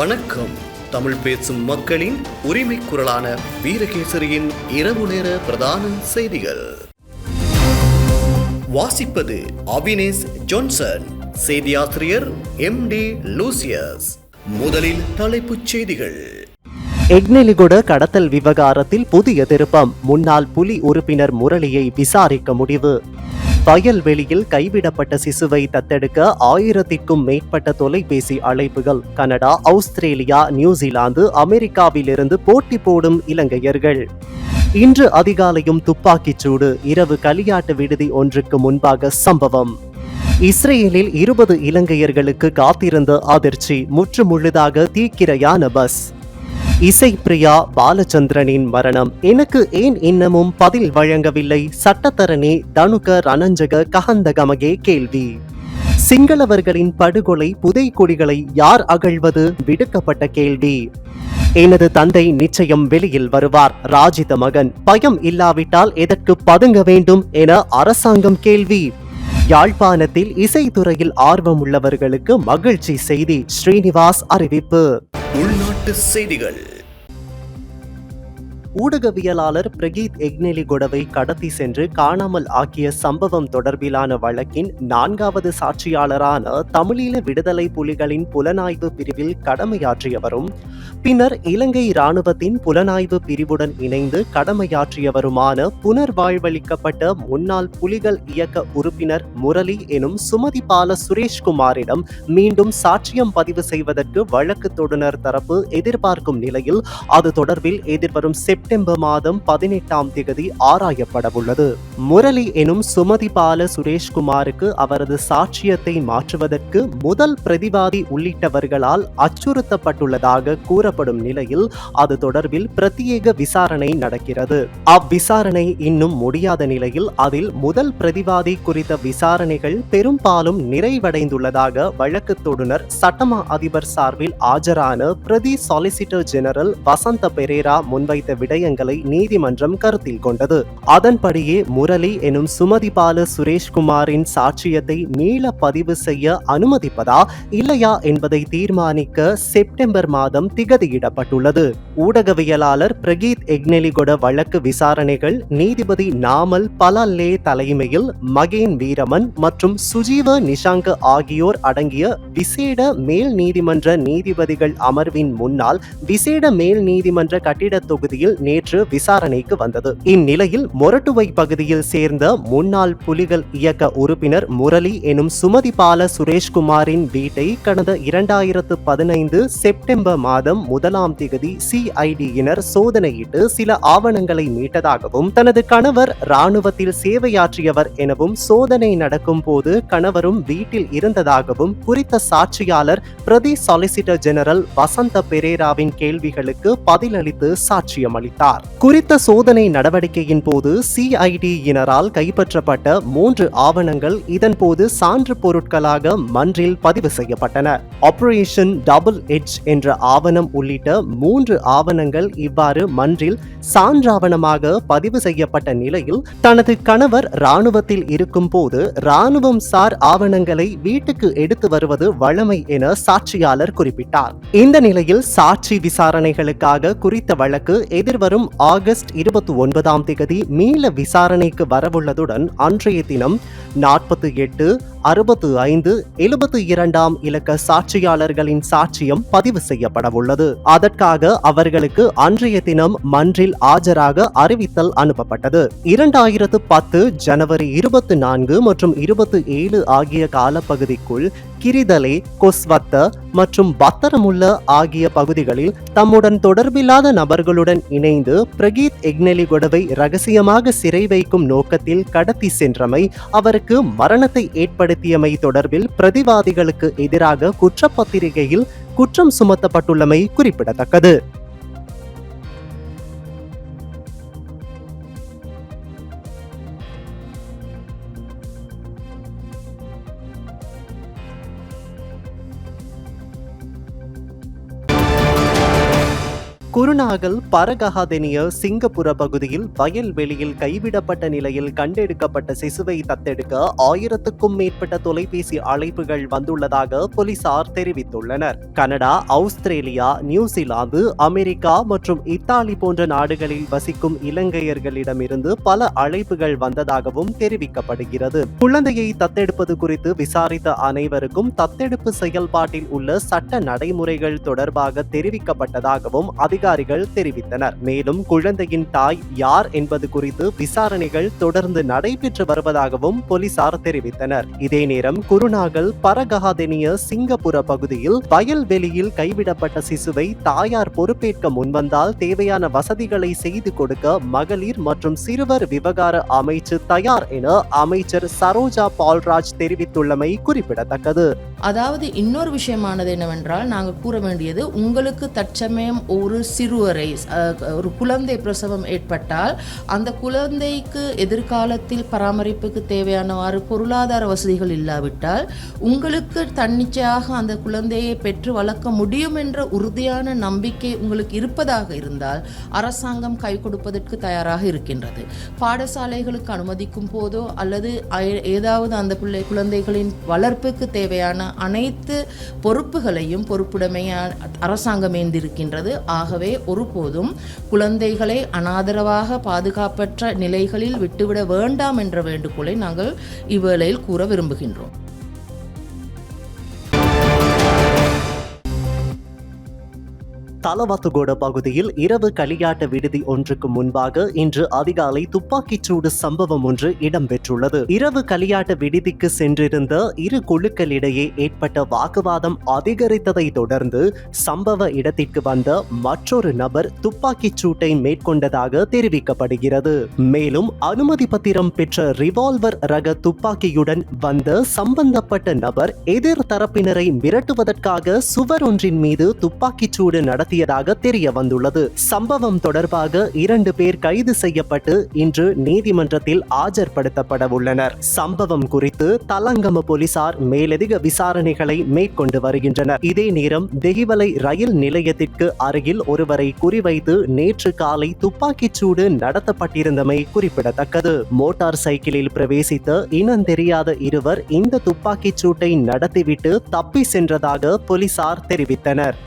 வணக்கம். தமிழ் பேசும் மக்களின் உரிமை குரலான வீரகேசரியின் இரவு நேர பிரதான செய்திகள். வாசிப்பது அவினேஷ் ஜான்சன் செய்தியாசிரியர் எம் டி லூசியஸ். முதலில் தலைப்புச் செய்திகள். எக்னெலிகுட கடத்தல் விவகாரத்தில் புதிய திருப்பம். முன்னாள் புலி உறுப்பினர் முரளியை விசாரிக்க முடிவு. வயல்வெளியில் கைவிடப்பட்ட சிசுவை தத்தெடுக்க ஆயிரத்திற்கும் மேற்பட்ட தொலைபேசி அழைப்புகள். கனடா ஆஸ்திரேலியா நியூசிலாந்து அமெரிக்காவிலிருந்து போட்டி போடும் இலங்கையர்கள். இன்று அதிகாலையும் துப்பாக்கிச் சூடு இரவு களியாட்டு விடுதி ஒன்றுக்கு முன்பாக சம்பவம். இஸ்ரேலில் இருபது இலங்கையர்களுக்கு காத்திருந்த அதிர்ச்சி முற்றுமுழுதாக தீக்கிரையான பஸ். இசைப்பிரியா பாலச்சந்திரனின் மரணம். எனக்கு ஏன் இன்னமும் பதில் வழங்கவில்லை? சட்டத்தரணி தனுக ரணஞ்சக கஹந்தகமகே கேள்வி. சிங்களவர்களின் படுகொலை புதை கொடிகளை யார் அகழ்வது? விடுக்கப்பட்ட கேள்வி. எனது தந்தை நிச்சயம் வெளியில் வருவார். ராஜித மகன். பயம் இல்லாவிட்டால் எதற்கு பதுங்க வேண்டும் என அரசாங்கம் கேள்வி. யாழ்ப்பாணத்தில் இசைத்துறையில் ஆர்வம் உள்ளவர்களுக்கு மகிழ்ச்சி செய்தி. ஸ்ரீனிவாஸ் அறிவிப்பு. உள்நாட்டு செய்திகள். ஊடகவியலாளர் பிரகீத் எக்னெலிகொடவை கடத்தி சென்று காணாமல் ஆக்கிய சம்பவம் தொடர்பிலான வழக்கின் நான்காவது சாட்சியாளரான தமிழீழ விடுதலை புலிகளின் புலனாய்வு பிரிவில் கடமையாற்றியவரும் பின்னர் இலங்கை இராணுவத்தின் புலனாய்வு பிரிவுடன் இணைந்து கடமையாற்றியவருமான புனர்வாழ்வளிக்கப்பட்ட முன்னாள் புலிகள் இயக்க உறுப்பினர் முரளி எனும் சுமதிபால சுரேஷ்குமாரிடம் மீண்டும் சாட்சியம் பதிவு செய்வதற்கு வழக்கு தொடுனர் தரப்பு எதிர்பார்க்கும் நிலையில் அது தொடர்பில் எதிர்வரும் செப்டம்பர் செப்டம்பர் மாதம் பதினெட்டாம் தேதி ஆராயப்படவுள்ளது. முரளி எனும் சுமதி பால சுரேஷ்குமாருக்கு அவரது சாட்சியத்தை மாற்றுவதற்கு முதல் பிரதிவாதி உள்ளிட்டவர்களால் அச்சுறுத்தப்பட்டுள்ளதாக கூறப்படும் நிலையில் அது தொடர்பில் பிரத்யேக விசாரணை நடக்கிறது. அவ்விசாரணை இன்னும் முடியாத நிலையில் அதில் முதல் பிரதிவாதி குறித்த விசாரணைகள் பெரும்பாலும் நிறைவடைந்துள்ளதாக வழக்கு தொடுனர் சட்டமா அதிபர் சார்பில் ஆஜரான பிரதி சாலிசிட்டர் ஜெனரல் வசந்த பெரேரா முன்வைத்த விடயங்களை நீதிமன்றம் கருத்தில் கொண்டது. அதன்படியே முரளி எனும் சுமதிபால சுரேஷ்குமாரின் சாட்சியத்தை மீள பதிவு செய்ய அனுமதிப்பதா இல்லையா என்பதை தீர்மானிக்க செப்டம்பர் மாதம் திகதியிடப்பட்டுள்ளது. ஊடகவியலாளர் பிரகீத் எக்னெலிகொட வழக்கு விசாரணைகள் நீதிபதி நாமல் பலல்லே தலைமையில் மகேன் வீரமன் மற்றும் சுஜீவ நிஷாங்க ஆகியோர் அடங்கிய விசேட மேல் நீதிமன்ற நீதிபதிகள் அமர்வின் முன்னால் விசேட மேல் நீதிமன்ற கட்டிட தொகுதியில் நேற்று விசாரணைக்கு வந்தது. இந்நிலையில் மொரட்டுவை பகுதியில் சேர்ந்த முன்னாள் புலிகள் இயக்க உறுப்பினர் முரளி எனும் சுமதி பால சுரேஷ்குமாரின் வீட்டை கடந்த இரண்டாயிரத்து பதினைந்து செப்டம்பர் மாதம் முதலாம் திகதி சிஐடியினர் சோதனையிட்டு சில ஆவணங்களை மீட்டதாகவும் தனது கணவர் ராணுவத்தில் சேவையாற்றியவர் எனவும் சோதனை நடக்கும் போது கணவரும் வீட்டில் இருந்ததாகவும் குறித்த சாட்சியாளர் பிரதி சாலிசிட்டர் ஜெனரல் வசந்த பெரேராவின் கேள்விகளுக்கு பதிலளித்து சாட்சியம் தெரிவித்தார். குறித்த சோதனை நடவடிக்கையின் போது சிஐடியினரால் கைப்பற்றப்பட்ட மூன்று ஆவணங்கள் இதன்போது சான்று பொருட்களாக மன்றில் பதிவு செய்யப்பட்டன. ஆபரேஷன் டபுள் எட்ஜ் என்ற ஆவணம் உள்ளிட்ட மூன்று ஆவணங்கள் இவ்வாறு மன்றில் சான்றாவணமாக பதிவு செய்யப்பட்ட நிலையில் தனது கணவர் ராணுவத்தில் இருக்கும் போது ராணுவம் சார் ஆவணங்களை வீட்டுக்கு எடுத்து வருவது வழமை என சாட்சியாளர் குறிப்பிட்டார். இந்த நிலையில் சாட்சி விசாரணைகளுக்காக குறித்த வழக்கு எதிர் வரும் ஆகஸ்ட் இருபத்தி ஒன்பதாம் தேதி மீள விசாரணைக்கு வரவுள்ளதுடன் அன்றைய தினம் நாற்பத்தி எட்டு அறுபத்து ஐந்து எழுபத்து இரண்டாம் இலக்க சாட்சியாளர்களின் சாட்சியம் பதிவு செய்யப்படவுள்ளது. அதற்காக அவர்களுக்கு அன்றைய தினம் மன்றில் ஆஜராக அறிவித்தல் அனுப்பப்பட்டது. இரண்டாயிரத்து பத்து ஜனவரி இருபத்தி நான்கு மற்றும் இருபத்தி ஏழு ஆகிய காலப்பகுதிக்குள் கிரிதலே கொஸ்வத்த மற்றும் பத்தரமுல்ல ஆகிய பகுதிகளில் தம்முடன் தொடர்பில்லாத நபர்களுடன் இணைந்து பிரகீத் எக்னெலிகொடவை ரகசியமாக சிறை வைக்கும் நோக்கத்தில் கடத்தி சென்றமை அவருக்கு மரணத்தை ஏற்பட பயன்படுத்தியமை தொடர்பில் பிரதிவாதிகளுக்கு எதிராக குற்றப்பத்திரிகையில் குற்றம் சுமத்தப்பட்டுள்ளமை குறிப்பிடத்தக்கது. குருநாகல் பரகஹாதெனிய சிங்கப்புர பகுதியில் வயல்வெளியில் கைவிடப்பட்ட நிலையில் கண்டெடுக்கப்பட்ட சிசுவை தத்தெடுக்க ஆயிரத்துக்கும் மேற்பட்ட தொலைபேசி அழைப்புகள் வந்துள்ளதாக போலீசார் தெரிவித்துள்ளனர். Canada Australia New Zealand America மற்றும் இத்தாலி போன்ற நாடுகளில் வசிக்கும் இலங்கையர்களிடமிருந்து பல அழைப்புகள் வந்ததாகவும் தெரிவிக்கப்படுகிறது. குழந்தையை தத்தெடுப்பது குறித்து விசாரித்த அனைவருக்கும் தத்தெடுப்பு செயல்பாட்டில் உள்ள சட்ட நடைமுறைகள் தொடர்பாக தெரிவிக்கப்பட்டதாகவும் அதிகாரிகள் தெரிவித்தனர். மேலும் குழந்தையின் தாய் யார் என்பது குறித்து விசாரணைகள் தொடர்ந்து நடைபெற்று வருவதாகவும் போலீசார் தெரிவித்தனர். இதே நேரம் குருநாகல் பரகஹாதெனிய சிங்கப்புர பகுதியில் வயல்வெளியில் கைவிடப்பட்ட சிசுவை தாயார் பொறுப்பேற்க முன்வந்தால் தேவையான வசதிகளை செய்து கொடுக்க மகளிர் மற்றும் சிறுவர் விவகார அமைச்சு தயார் என அமைச்சர் சரோஜா பால்ராஜ் தெரிவித்துள்ளமை குறிப்பிடத்தக்கது. அதாவது இன்னொரு விஷயமானது என்னவென்றால் நாங்கள் கூற வேண்டியது உங்களுக்கு தற்சமயம் ஒரு சிறுவரை ஒரு குழந்தை பிரசவம் ஏற்பட்டால் அந்த குழந்தைக்கு எதிர்காலத்தில் பராமரிப்புக்கு தேவையானவாறு பொருளாதார வசதிகள் இல்லாவிட்டால் உங்களுக்கு தன்னிச்சையாக அந்த குழந்தையை பெற்று வளர்க்க முடியும் என்ற உறுதியான நம்பிக்கை உங்களுக்கு இருப்பதாக இருந்தால் அரசாங்கம் கை கொடுப்பதற்கு தயாராக இருக்கின்றது. பாடசாலைகளுக்கு அனுமதிக்கும் போதோ அல்லது ஏதாவது அந்த பிள்ளை குழந்தைகளின் வளர்ப்புக்கு தேவையான அனைத்து பொறுப்புகளையும் பொறுப்புடைமையான அரசாங்கம் ஏந்திருக்கின்றது. ஆகவே ஒருபோதும் குழந்தைகளை அனாதரவாக பாதுகாப்பற்ற நிலைகளில் விட்டுவிட வேண்டாம் என்ற வேண்டுகோளை நாங்கள் இவ்வேளையில் கூற விரும்புகின்றோம். தலவாத்துகோட பகுதியில் இரவு களியாட்ட விடுதி ஒன்றுக்கு முன்பாக இன்று அதிகாலை துப்பாக்கிச் சூடு சம்பவம் ஒன்று இடம்பெற்றுள்ளது. இரவு களியாட்ட விடுதிக்கு சென்றிருந்த இரு குழுக்களிடையே ஏற்பட்ட வாக்குவாதம் அதிகரித்ததை தொடர்ந்து சம்பவ இடத்திற்கு வந்த மற்றொரு நபர் துப்பாக்கிச் சூட்டை மேற்கொண்டதாக தெரிவிக்கப்படுகிறது. மேலும் அனுமதி பத்திரம் பெற்ற ரிவால்வர் ரக துப்பாக்கியுடன் வந்த சம்பந்தப்பட்ட நபர் எதிர் தரப்பினரை மிரட்டுவதற்காக சுவர் ஒன்றின் மீது துப்பாக்கிச் சூடு நடத்தியதாக தெரிய வந்துள்ளது சம்பவம் தொடர்பாக இரண்டு பேர் கைது செய்யப்பட்டு இன்று நீதிமன்றத்தில் ஆஜர்படுத்தப்பட உள்ளனர். சம்பவம் குறித்து தலங்கம போலீசார் மேலதிக விசாரணைகளை மேற்கொண்டு வருகின்றனர். இதே நேரம் தெஹிவலை ரயில் நிலையத்திற்கு அருகில் ஒருவரை குறிவைத்து நேற்று காலை துப்பாக்கிச் சூடு நடத்தப்பட்டிருந்தமை குறிப்பிடத்தக்கது. மோட்டார் சைக்கிளில் பிரவேசித்த இனந்தெரியாத இருவர் இந்த துப்பாக்கிச் சூட்டை நடத்திவிட்டு தப்பி சென்றதாக போலீசார் தெரிவித்தனர்.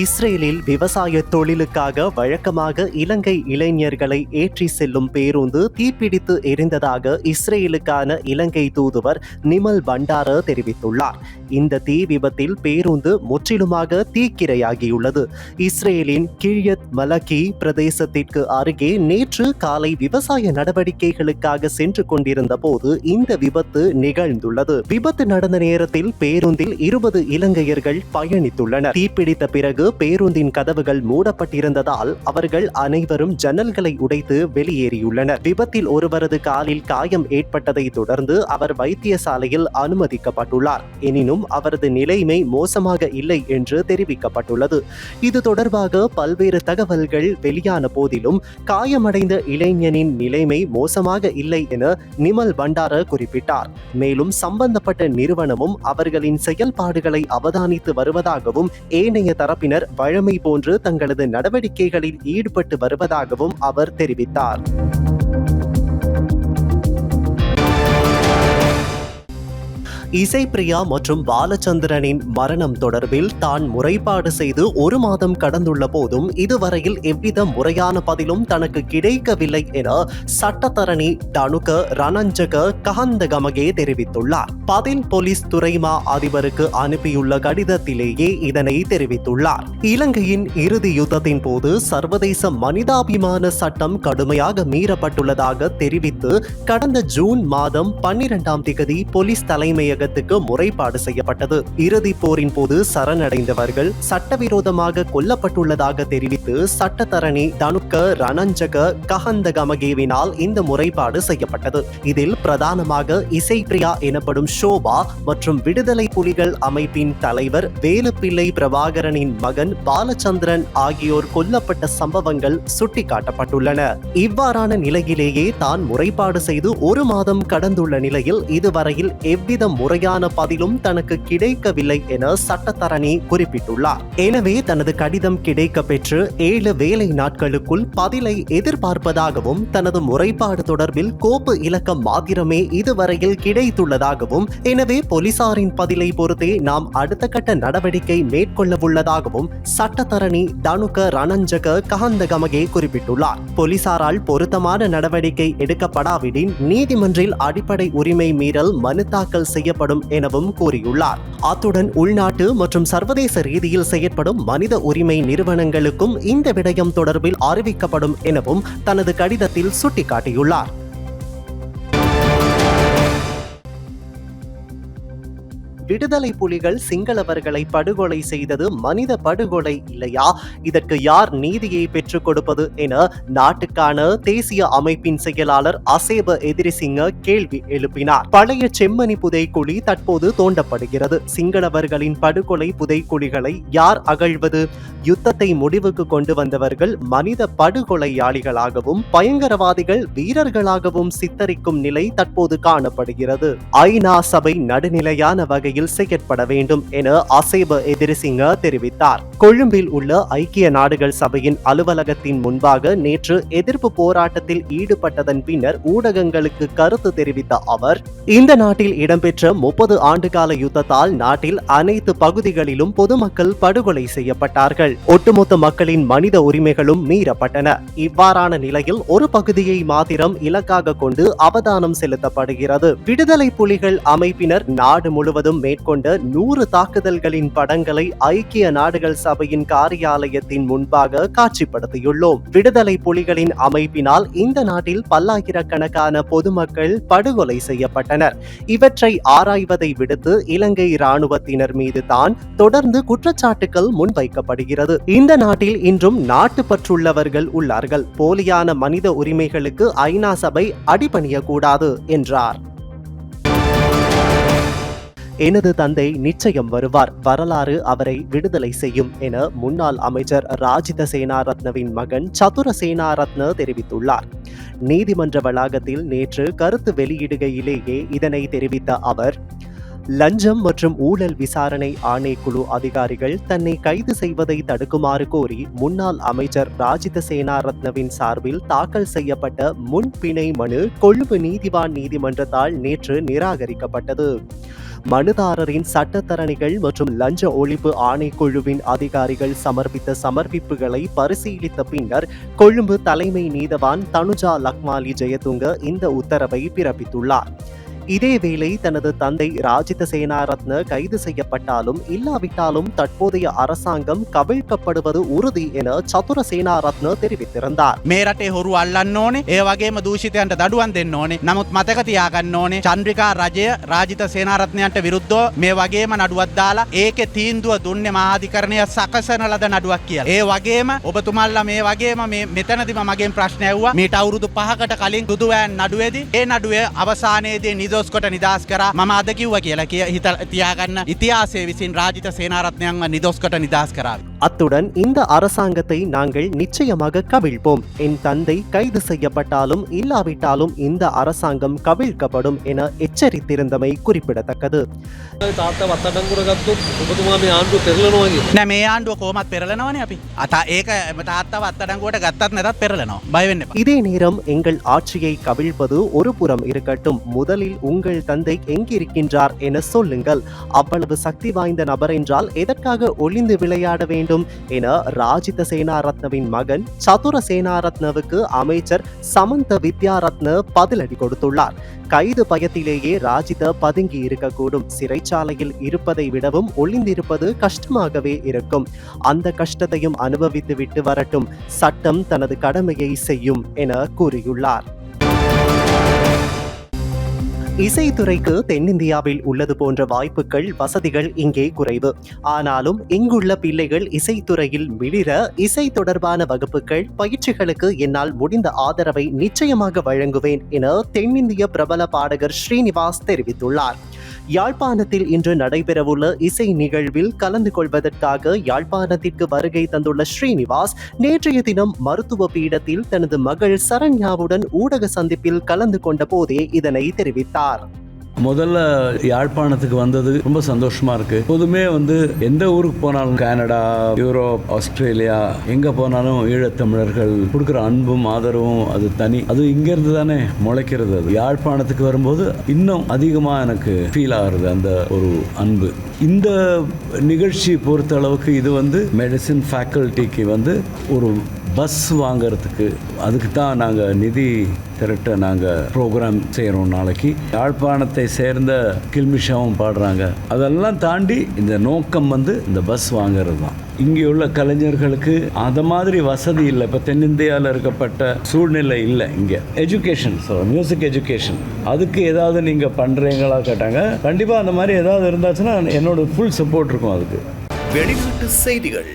இஸ்ரேலில் விவசாய தொழிலுக்காக வழக்கமாக இலங்கை இளைஞர்களை ஏற்றி செல்லும் பேருந்து தீப்பிடித்து எரிந்ததாக இஸ்ரேலுக்கான இலங்கை தூதுவர் நிமல் பண்டார தெரிவித்துள்ளார். இந்த தீ விபத்தில் பேருந்து முற்றிலுமாக தீக்கிரையாகியுள்ளது. இஸ்ரேலின் கிழியத் மலக்கி பிரதேசத்திற்கு அருகே நேற்று காலை விவசாய நடவடிக்கைகளுக்காக சென்று கொண்டிருந்த போது இந்த விபத்து நிகழ்ந்துள்ளது. விபத்து நடந்த நேரத்தில் பேருந்தில் இருபது இலங்கையர்கள் பயணித்துள்ளனர். தீப்பிடித்த பிறகு பேருந்தின் கதவுகள் மூடப்பட்டிருந்ததால் அவர்கள் அனைவரும் ஜன்னல்களை உடைத்து வெளியேறியுள்ளனர். விபத்தில் ஒருவரது காலில் காயம் ஏற்பட்டதை தொடர்ந்து அவர் வைத்தியசாலையில் அனுமதிக்கப்பட்டுள்ளார். எனினும் அவரது நிலைமை மோசமாக இல்லை என்று தெரிவிக்கப்பட்டுள்ளது. இது தொடர்பாக பல்வேறு தகவல்கள் வெளியான போதிலும் காயமடைந்த இளைஞனின் நிலைமை மோசமாக இல்லை என நிமல் பண்டார குறிப்பிட்டார். மேலும் சம்பந்தப்பட்ட நிறுவனமும் அவர்களின் செயல்பாடுகளை அவதானித்து வருவதாகவும் ஏனைய தரப்பினர் வழமை போன்று தங்களது நடவடிக்கைகளில் ஈடுபட்டு வருவதாகவும் அவர் தெரிவித்தார். இசைப்பிரியா மற்றும் பாலச்சந்திரனின் மரணம் தொடர்பில் தான் முறைப்பாடு செய்து ஒரு மாதம் கடந்துள்ள போதும் இதுவரையில் எவ்வித முறையான பதிலும் தனக்கு கிடைக்கவில்லை என சட்டத்தரணி டனுக ரணஞ்சக கஹந்தகமகே தெரிவித்துள்ளார். பதில் போலீஸ் துறைமா அதிபருக்கு அனுப்பியுள்ள கடிதத்திலேயே இதனை தெரிவித்துள்ளார். இலங்கையின் இறுதி யுத்தத்தின் போது சர்வதேச மனிதாபிமான சட்டம் கடுமையாக மீறப்பட்டுள்ளதாக தெரிவித்து கடந்த ஜூன் மாதம் பன்னிரெண்டாம் திகதி போலீஸ் தலைமையை ஆணையகத்துக்கு முறைப்பாடு செய்யப்பட்டது. இறுதிப் போரின் போது சரணடைந்தவர்கள் சட்டவிரோதமாக கொல்லப்பட்டுள்ளதாக தெரிவித்து சட்டத்தரணி தனுக்க ரணஞ்சக கஹந்தகமகேவினால் இந்த முறைப்பாடு செய்யப்பட்டது. இதில் பிரதானமாக இசைப்பிரியா எனப்படும் ஷோபா மற்றும் விடுதலை புலிகள் அமைப்பின் தலைவர் வேலுப்பிள்ளை பிரபாகரனின் மகன் பாலச்சந்திரன் ஆகியோர் கொல்லப்பட்ட சம்பவங்கள் சுட்டிக்காட்டப்பட்டுள்ளன. இவ்வாறான நிலையிலேயே தான் முறைப்பாடு செய்து ஒரு மாதம் கடந்துள்ள நிலையில் இதுவரையில் எவ்வித முறையான பதிலும் தனக்கு கிடைக்கவில்லை என சட்டத்தரணி குறிப்பிட்டுள்ளார். எனவே தனது கடிதம் கிடைக்க பெற்று ஏழு வேலை நாட்களுக்குள் பதிலை எதிர்பார்ப்பதாகவும் தனது முறைப்பாடு தொடர்பில் கோப்பு இலக்கம் மாத்திரமே இதுவரையில் கிடைத்துள்ளதாகவும் எனவே போலீசாரின் பதிலை பொறுத்தே நாம் அடுத்த கட்ட நடவடிக்கை மேற்கொள்ளவுள்ளதாகவும் சட்டத்தரணி தனுக ரணஞ்சக கஹந்தகமகே குறிப்பிட்டுள்ளார். போலீசாரால் பொருத்தமான நடவடிக்கை எடுக்கப்படாவிடின் நீதிமன்றில் அடிப்படை உரிமை மீறல் மனு தாக்கல் செய்ய செய்யப்படும் எனவும் கூறியுள்ளார். அத்துடன் உள்நாட்டு மற்றும் சர்வதேச ரீதியில் செயற்படும் மனித உரிமை நிறுவனங்களுக்கும் இந்த விடயம் தொடர்பில் அறிவிக்கப்படும் எனவும் தனது கடிதத்தில் சுட்டிக்காட்டியுள்ளார். விடுதலை புலிகள் சிங்களவர்களை படுகொலை செய்தது மனித படுகொலை இல்லையா? இதற்கு யார் நீதியை பெற்றுக் கொடுப்பது என நாட்டுக்கான தேசிய அமைப்பின் செயலாளர் அசேப எதிரிசிங்க கேள்வி எழுப்பினார். பழைய செம்மணி புதைக்குழி தற்போது தோண்டப்படுகிறது. சிங்களவர்களின் படுகொலை புதைக்குழிகளை யார் அகழ்வது? யுத்தத்தை முடிவுக்கு கொண்டு வந்தவர்கள் மனித படுகொலையாளிகளாகவும் பயங்கரவாதிகள் வீரர்களாகவும் சித்தரிக்கும் நிலை தற்போது காணப்படுகிறது. ஐநா சபை நடுநிலையான வகையில் செயற்பட வேண்டும் என அசேப எதிரிசிங்க தெரிவித்தார். கொழும்பில் உள்ள ஐக்கிய நாடுகள் சபையின் அலுவலகத்தின் முன்பாக நேற்று எதிர்ப்பு போராட்டத்தில் ஈடுபட்டதன் பின்னர் ஊடகங்களுக்கு கருத்து தெரிவித்த அவர் இந்த நாட்டில் இடம்பெற்ற முப்பது ஆண்டுகால யுத்தத்தால் நாட்டில் அனைத்து பகுதிகளிலும் பொதுமக்கள் படுகொலை செய்யப்பட்டார்கள். ஒட்டுமொத்த மக்களின் மனித உரிமைகளும் மீறப்பட்டன. இவ்வாறான நிலையில் ஒரு பகுதியை மாத்திரம் இலக்காக கொண்டு அவதானம் செலுத்தப்படுகிறது. விடுதலை புலிகள் அமைப்பினர் நாடு முழுவதும் மேற்கொண்ட நூறு தாக்குதல்களின் படங்களை ஐக்கிய நாடுகள் சபையின் காரியாலயத்தின் முன்பாக காட்சிப்படுத்தியுள்ளோம். விடுதலை புலிகளின் அமைப்பினால் இந்த நாட்டில் பல்லாயிரக்கணக்கான பொதுமக்கள் படுகொலை செய்யப்பட்டனர். இவற்றை ஆராய்வதை விடுத்து இலங்கை இராணுவத்தினர் மீது தான் தொடர்ந்து குற்றச்சாட்டுகள் முன்வைக்கப்படுகிறது. இந்த நாட்டில் இன்றும் நாட்டுப்பற்றுள்ளவர்கள் உள்ளார்கள். போலியான மனித உரிமைகளுக்கு ஐநா சபை அடிபணியக்கூடாது என்றார். எனது தந்தை நிச்சயம் வருவார். வரலாறு அவரை விடுதலை செய்யும் என முன்னாள் அமைச்சர் ராஜித சேனாரத்னவின் மகன் சதுர சேனாரத்ன தெரிவித்துள்ளார். நீதிமன்ற வளாகத்தில் நேற்று கருத்து வெளியிடுகையிலேயே இதனை தெரிவித்த அவர் லஞ்சம் மற்றும் ஊழல் விசாரணை ஆணைக்குழு அதிகாரிகள் தன்னை கைது செய்வதை தடுக்குமாறு கோரி முன்னாள் அமைச்சர் ராஜித சேனாரத்னவின் சார்பில் தாக்கல் செய்யப்பட்ட முன்பிணை மனு கொழும்பு நீதிவான் நீதிமன்றத்தால் நேற்று நிராகரிக்கப்பட்டது. மனுதாரரின் சட்டத்தரணிகள் மற்றும் லஞ்ச ஒழிப்பு ஆணைக்குழுவின் அதிகாரிகள் சமர்ப்பித்த சமர்ப்பிப்புகளை பரிசீலித்த பின்னர் கொழும்பு தலைமை நீதவான் தனுஜா லக்மாலி ஜெயதுங்க இந்த உத்தரவை பிறப்பித்துள்ளார். இதேவேளை தனது தந்தை ராஜித சேனாரத்ன கைது செய்யப்பட்டாலும் இல்லாவிட்டாலும் தற்போதைய அரசாங்கம் கவிழ்க்கப்படுவது உறுதி என சதுர சேனாரத்ன தெரிவித்திருந்தார் මේ රටේ හොරු අල්ලන්න ඕනේ ඒ වගේම දූෂිතයන්ට දඩුවන් දෙන්න ඕනේ නමුත් මතක තියාගන්න ඕනේ චන්ද්‍රිකා රජය රාජිත සේනාරත්නයන්ට විරුද්ධෝ මේ වගේම නඩුවත් දාලා ඒකෙ තීන්දුව දුන්නේ මහාධිකරණය සකසන ලද නඩුවක් කියලා. ඒ වගේම ඔබතුමල්ලා මේ වගේම මේ මෙතනදිම මගෙන් ප්‍රශ්න ඇව්වා මීට අවුරුදු පහකට කලින් දුදුවෑන් නඩුවේදී ඒ නඩුවේ අවසානයේදී නිදොස් කොට නිදහස් කරා මම අද කිව්වා කියලා කිය හිත තියාගන්න ඉතිහාසය විසින් රාජිත සේනාරත්නයන්ව නිදොස් කොට නිදහස් කරාව. அத்துடன் இந்த அரசாங்கத்தை நாங்கள் நிச்சயமாக கவிழ்ப்போம். என் தந்தை கைது செய்யப்பட்டாலும் இல்லாவிட்டாலும் இந்த அரசாங்கம் கவிழ்க்கப்படும் என எச்சரித்திருந்தமை குறிப்பிடத்தக்கது. இதே நேரம் எங்கள் ஆட்சியை கவிழ்ப்பது ஒரு புறம் இருக்கட்டும். முதலில் உங்கள் தந்தை எங்கிருக்கின்றார் என சொல்லுங்கள். அவ்வளவு சக்தி வாய்ந்த நபர் என்றால் எதற்காக ஒளிந்து விளையாட வேண்டும்? என ராஜித சேனாரத்னவின் மகன் சதுர சேனாரத்னவுக்கு அமைச்சர் சமந்த வித்யாரத்ன பதிலடி கொடுத்துள்ளார். கைது பயத்திலேயே ராஜித பதுங்கி இருக்கக்கூடும். சிறைச்சாலையில் இருப்பதை விடவும் ஒளிந்திருப்பது கஷ்டமாகவே இருக்கும். அந்த கஷ்டத்தையும் அனுபவித்து விட்டு வரட்டும். சட்டம் தனது கடமையை செய்யும் என கூறியுள்ளார். இசைத்துறைக்கு தென்னிந்தியாவில் உள்ளது போன்ற வாய்ப்புகள் வசதிகள் இங்கே குறைவு. ஆனாலும் இங்குள்ள பிள்ளைகள் இசைத்துறையில் மிளிர இசை தொடர்பான வகுப்புகள் பயிற்சிகளுக்கு என்னால் முடிந்த ஆதரவை நிச்சயமாக வழங்குவேன் என தென்னிந்திய பிரபல பாடகர் ஸ்ரீனிவாஸ் தெரிவித்துள்ளார். யாழ்ப்பாணத்தில் இன்று நடைபெறவுள்ள இசை நிகழ்வில் கலந்து கொள்வதற்காக யாழ்ப்பாணத்திற்கு வருகை தந்துள்ள ஸ்ரீனிவாஸ் நேற்றைய தினம் மருத்துவ பீடத்தில் தனது மகள் சரண்யாவுடன் ஊடக சந்திப்பில் கலந்து கொண்ட போதே இதனை தெரிவித்தார். முதல்ல யாழ்ப்பாணத்துக்கு வந்தது ரொம்ப சந்தோஷமா இருக்கு. பொதுமே வந்து எந்த ஊருக்கு போனாலும் கனடா யூரோப் ஆஸ்திரேலியா எங்க போனாலும் ஈழத்தமிழர்கள் கொடுக்குற அன்பும் ஆதரவும் அது தனி. அது இங்க இருந்து தானே முளைக்கிறது அது. யாழ்ப்பாணத்துக்கு வரும்போது இன்னும் அதிகமா எனக்கு ஃபீல் ஆகுறது அந்த ஒரு அன்பு. இந்த நிகழ்ச்சி பொறுத்த அளவுக்கு இது வந்து மெடிசின் ஃபேக்கல்ட்டிக்கு வந்து ஒரு பஸ் வாங்குறதுக்கு அதுக்கு தான் நாங்கள் நிதி திரட்ட நாங்கள் ப்ரோக்ராம் செய்கிறோம் நாளைக்கு. யாழ்ப்பாணத்தை சேர்ந்த கில்மிஷாவும் பாடுறாங்க. அதெல்லாம் தாண்டி இந்த நோக்கம் வந்து இந்த பஸ் வாங்குறது தான். இங்கே உள்ள கலைஞர்களுக்கு அந்த மாதிரி வசதி இல்லை. இப்போ தென்னிந்தியாவில் இருக்கப்பட்ட சூழ்நிலை இல்லை இங்கே. எஜுகேஷன் ஸோ மியூசிக் எஜுகேஷன் அதுக்கு ஏதாவது நீங்கள் பண்ணுறீங்களா கேட்டாங்க. கண்டிப்பாக அந்த மாதிரி ஏதாவது இருந்தாச்சுன்னா என்னோட ஃபுல் சப்போர்ட் இருக்கும் அதுக்கு. வெளிநாட்டு செய்திகள்.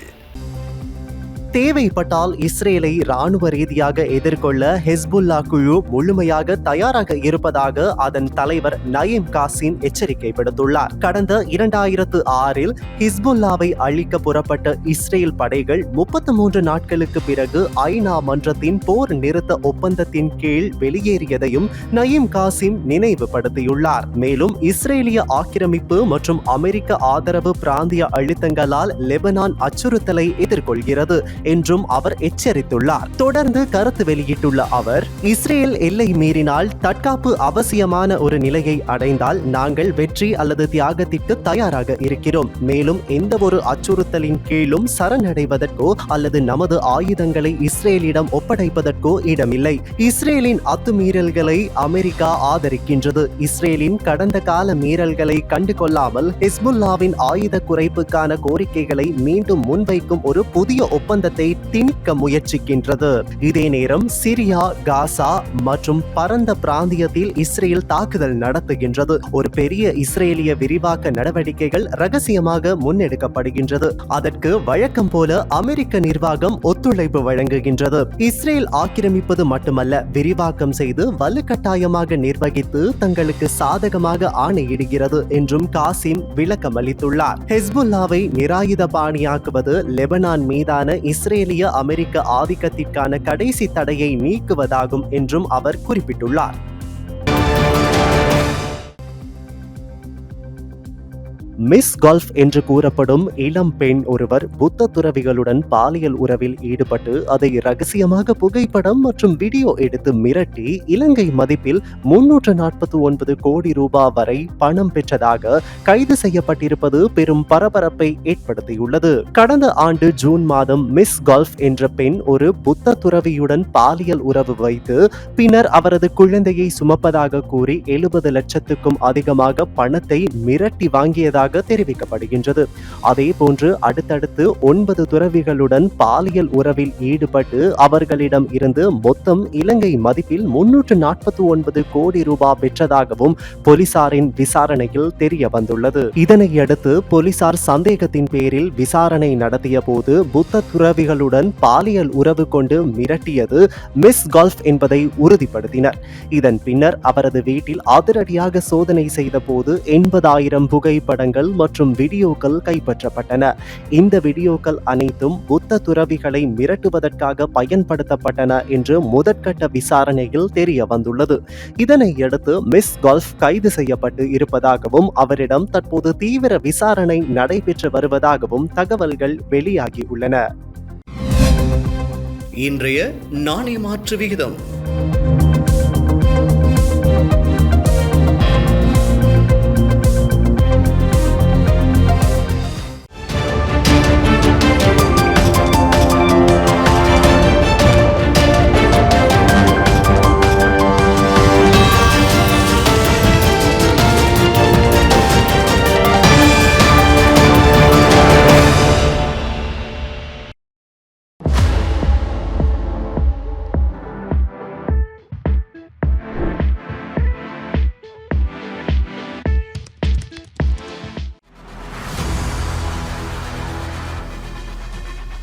தேவைப்பட்டால் இஸ்ரேலை ராணுவ ரீதியாக எதிர்கொள்ள ஹெஸ்புல்லா குழு முழுமையாக தயாராக இருப்பதாக அதன் தலைவர் நயீம் காசிம் எச்சரிக்கை விடுத்துள்ளார் கடந்த இரண்டாயிரத்து ஆறில் ஹிஸ்புல்லாவை அழிக்க புறப்பட்ட இஸ்ரேல் படைகள் முப்பத்து மூன்று நாட்களுக்கு பிறகு ஐநா மன்றத்தின் போர் நிறுத்த ஒப்பந்தத்தின் கீழ் வெளியேறியதையும் நயீம் காசிம் நினைவுபடுத்தியுள்ளார். மேலும் இஸ்ரேலிய ஆக்கிரமிப்பு மற்றும் அமெரிக்க ஆதரவு பிராந்திய அழுத்தங்களால் லெபனான் அச்சுறுத்தலை எதிர்கொள்கிறது. என்றும் அவர் எச்சரித்துள்ளார். தொடர்ந்து கருத்து வெளியிட்டுள்ள அவர் இஸ்ரேல் எல்லை மீறினால் தற்காப்பு அவசியமான ஒரு நிலையை அடைந்தால் நாங்கள் வெற்றி அல்லது தியாகத்திற்கு தயாராக இருக்கிறோம். மேலும் எந்த ஒரு அச்சுறுத்தலின் கீழும் சரணடைவதற்கோ அல்லது நமது ஆயுதங்களை இஸ்ரேலிடம் ஒப்படைப்பதற்கோ இடமில்லை. இஸ்ரேலின் அத்துமீறல்களை அமெரிக்கா ஆதரிக்கின்றது. இஸ்ரேலின் கடந்த கால மீறல்களை கண்டுகொள்ளாமல் ஹிஸ்புல்லாவின் ஆயுத குறைப்புக்கான கோரிக்கைகளை மீண்டும் முன்வைக்கும் ஒரு புதிய ஒப்பந்தத்தை திணிக்க முயற்சிக்கின்றது. இதே நேரம் சிரியா காசா மற்றும் பரந்த பிராந்தியத்தில் இஸ்ரேல் தாக்குதல் நடத்துகின்றது. ஒரு பெரிய இஸ்ரேலிய விரிவாக்க நடவடிக்கைகள் ரகசியமாக முன்னெடுக்கப்படுகின்றது. அதற்கு வழக்கம் போல அமெரிக்க நிர்வாகம் ஒத்துழைப்பு வழங்குகின்றது. இஸ்ரேல் ஆக்கிரமிப்பது மட்டுமல்ல விரிவாக்கம் செய்து வலுக்கட்டாயமாக நிர்வகித்து தங்களுக்கு சாதகமாக ஆணையிடுகிறது என்றும் காசிம் விளக்கம் அளித்துள்ளார் ஹெஸ்புல்லாவை நிராயுத பாணியாக்குவது லெபனான் மீதான இஸ்ரேலிய அமெரிக்க ஆதிக்கத்திற்கான கடைசி தடையை நீக்குவதாகும் என்றும் அவர் குறிப்பிட்டுள்ளார். மிஸ் கல்ஃப் என்று கூறப்படும் இளம் பெண் ஒருவர் புத்த துறவிகளுடன் பாலியல் உறவில் ஈடுபட்டு அதை ரகசியமாக புகைப்படம் மற்றும் வீடியோ எடுத்து மிரட்டி இலங்கை மதிப்பில் முன்னூற்று நாற்பத்தி ஒன்பது கோடி ரூபாய் வரை பணம் பெற்றதாக கைது செய்யப்பட்டிருப்பது பெரும் பரபரப்பை ஏற்படுத்தியுள்ளது. கடந்த ஆண்டு ஜூன் மாதம் மிஸ் கல்ஃப் என்ற பெண் ஒரு புத்த துறவியுடன் பாலியல் உறவு வைத்து பின்னர் அவரது குழந்தையை சுமப்பதாக கூறி எழுபது லட்சத்துக்கும் அதிகமாக பணத்தை மிரட்டி வாங்கியதாக உள்ளதாக தெரிவிக்கப்படுகின்றது. அதே போன்று அடுத்தடுத்து ஒன்பது துறவிகளுடன் பாலியல் உறவில் ஈடுபட்டு அவர்களிடம் இருந்து மொத்தம் இலங்கை மதிப்பில் முன்னூற்று நாற்பத்தி ஒன்பது கோடி ரூபாய் பெற்றதாகவும் போலீசாரின் விசாரணையில் தெரிய வந்துள்ளது. இதனையடுத்து போலீசார் சந்தேகத்தின் பேரில் விசாரணை நடத்திய போது புத்த துறவிகளுடன் பாலியல் உறவு கொண்டு மிரட்டியது மிஸ் கல்ஃப் என்பதை உறுதிப்படுத்தினர். இதன் பின்னர் அவரது வீட்டில் அதிரடியாக சோதனை செய்த போது எண்பதாயிரம் புகைப்படங்கள் மற்றும் வீடியோக்கள் கைப்பற்றப்பட்டன. இந்த வீடியோக்கள் அனைத்தும் புத்த துறவிகளை மிரட்டுவதற்காக பயன்படுத்தப்பட்டன என்று முதற்கட்ட விசாரணையில் தெரிய வந்துள்ளது இதனையடுத்து மிஸ் கல்ஃப் கைது செய்யப்பட்டு இருப்பதாகவும் அவரிடம் தற்போது தீவிர விசாரணை நடைபெற்று வருவதாகவும் தகவல்கள் வெளியாகியுள்ளன இன்றைய நாணய மாற்று விகிதம்.